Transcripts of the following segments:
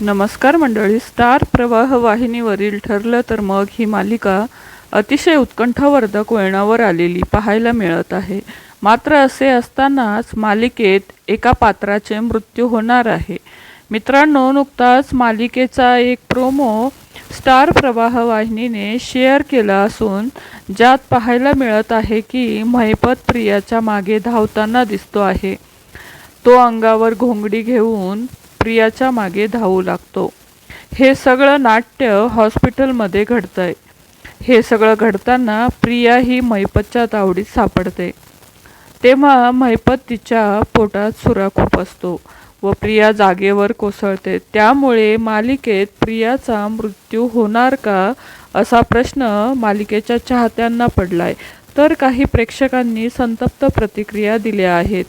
नमस्कार मंडळी. स्टार प्रवाह वाहिनीवरील ठरलं तर मग ही मालिका अतिशय उत्कंठावर्धक वळणावर आलेली पाहायला मिळत आहे. मात्र असे असतानाच मालिकेत एका पात्राचे मृत्यू होणार आहे. मित्रांनो नुकताच मालिकेचा एक प्रोमो स्टार प्रवाह वाहिनीने शेअर केला असून ज्यात पाहायला मिळत आहे की महिपत प्रियाच्या मागे धावताना दिसतो आहे. तो अंगावर घोंगडी घेऊन प्रियाच्या मागे धावू लागतो. हे सगळं नाट्य हॉस्पिटलमध्ये घडतंय. हे सगळं घडताना प्रिया ही महिपतच्या तावडीत सापडते. तेव्हा महिपत तिच्या पोटात सुरा खूप असतो व प्रिया जागेवर कोसळते. त्यामुळे मालिकेत प्रियाचा मृत्यू होणार का असा प्रश्न मालिकेच्या चाहत्यांना पडलाय. तर काही प्रेक्षकांनी संतप्त प्रतिक्रिया दिल्या आहेत.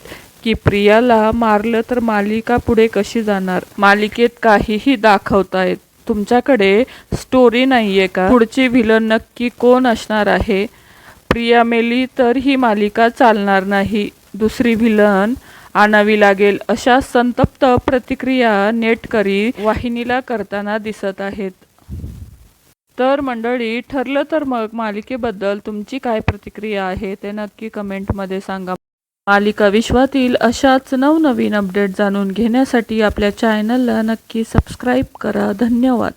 की प्रियाला मारलं तर मालिका पुढे कशी जाणार? मालिकेत काहीही दाखवतायत. तुमच्याकडे स्टोरी नाहीये का? पुढची व्हिलन नक्की कोण असणार आहे? प्रिया मेली तर ही मालिका चालणार नाही. दुसरी व्हिलन आणावी लागेल अशा संतप्त प्रतिक्रिया नेटकरी वाहिनीला करताना दिसत आहेत. तर मंडळी ठरलं तर मग मालिकेबद्दल तुमची काय प्रतिक्रिया आहे ते नक्की कमेंटमध्ये सांगा. मालिका विश्वातील अशाच नवनवीन अपडेट जाणून घेण्यासाठी आपल्या चॅनलला नक्की सबस्क्राईब करा. धन्यवाद.